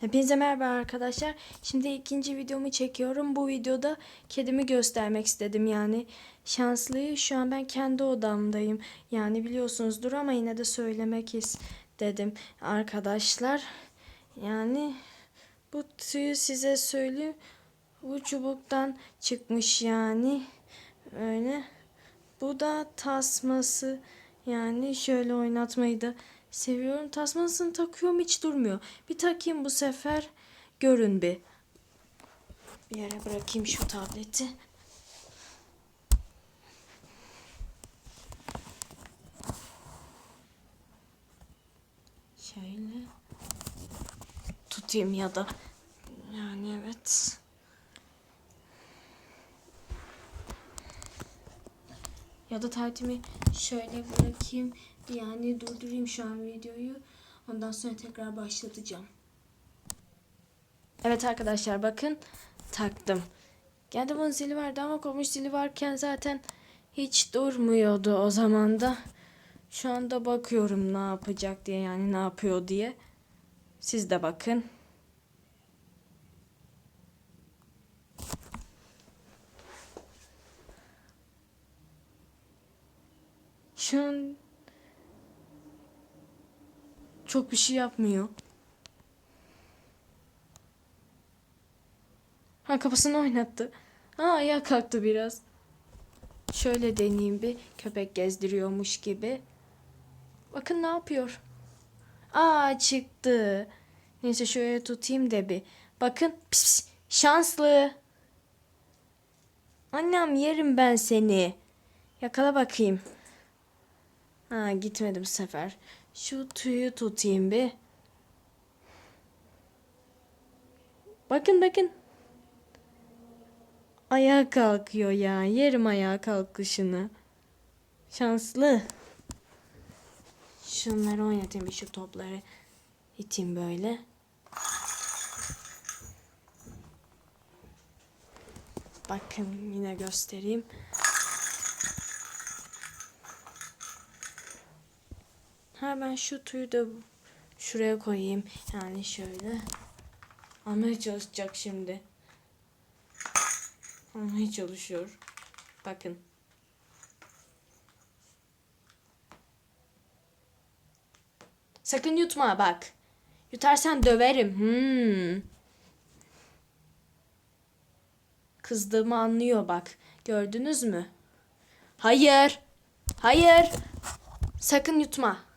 Hepinize merhaba arkadaşlar. Şimdi ikinci videomu çekiyorum. Bu videoda kedimi göstermek istedim yani. Şanslıyı şu an ben kendi odamdayım. Yani biliyorsunuzdur ama yine de söylemek istedim arkadaşlar. Yani bu tüyü size söyleyeyim. Bu çubuktan çıkmış yani. Öyle. Bu da tasması. Yani şöyle oynatmayı da seviyorum. Tasmasını takıyorum hiç durmuyor. Bir takayım bu sefer. Görün bir. Bir yere bırakayım şu tableti. Şöyle tutayım ya da yani evet. Ya da tahtimi şöyle bırakayım. Yani durdurayım şu an videoyu. Ondan sonra tekrar başlatacağım. Evet arkadaşlar bakın taktım. Kendi bunun zili vardı ama komşu zili varken zaten hiç durmuyordu o zaman da. Şu anda bakıyorum ne yapacak diye yani ne yapıyor diye. Siz de bakın. Şu çok bir şey yapmıyor. Ha kafasını oynattı. Ha ayağa kalktı biraz. Şöyle deneyeyim bir köpek gezdiriyormuş gibi. Bakın ne yapıyor. Aa çıktı. Neyse şöyle tutayım da bir. Bakın pis pis, şanslı. Annem yerim ben seni. Yakala bakayım. Ha gitmedi bu sefer. Şu tüyü tutayım bir. Bakın bakın. Ayağa kalkıyor ya. Yerim ayağa kalkışını. Şanslı. Şunları oynatayım bir şu topları. iteyim böyle. Bakın yine göstereyim. Ha ben şu tüyü de şuraya koyayım. Yani şöyle. Almaya çalışacak şimdi. Almaya çalışıyor. Bakın. Sakın yutma bak. Yutarsan döverim. Hmm. Kızdığımı anlıyor bak. Gördünüz mü? Hayır. Hayır. Sakın yutma.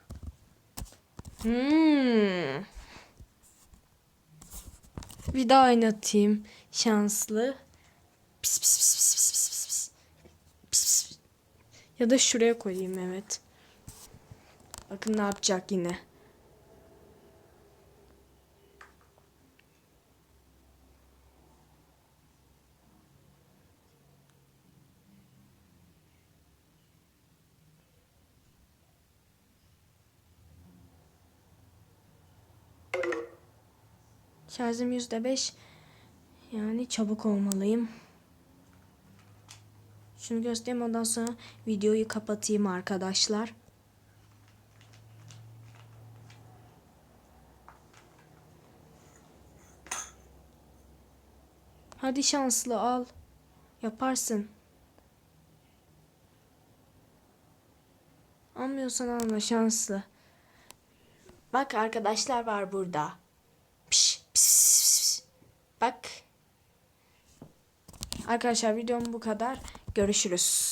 Hmm. Bir daha oynatayım. Şanslı. Pis pis pis pis pis pis pis pis. Pis. Ya da şuraya koyayım evet. Bakın ne yapacak yine. Şarjım yüzde beş. Yani çabuk olmalıyım. Şunu göstereyim ondan sonra videoyu kapatayım arkadaşlar. Hadi şanslı al. Yaparsın. Almıyorsan alma şanslı. Bak arkadaşlar var burada. Bak. Arkadaşlar videom bu kadar. Görüşürüz.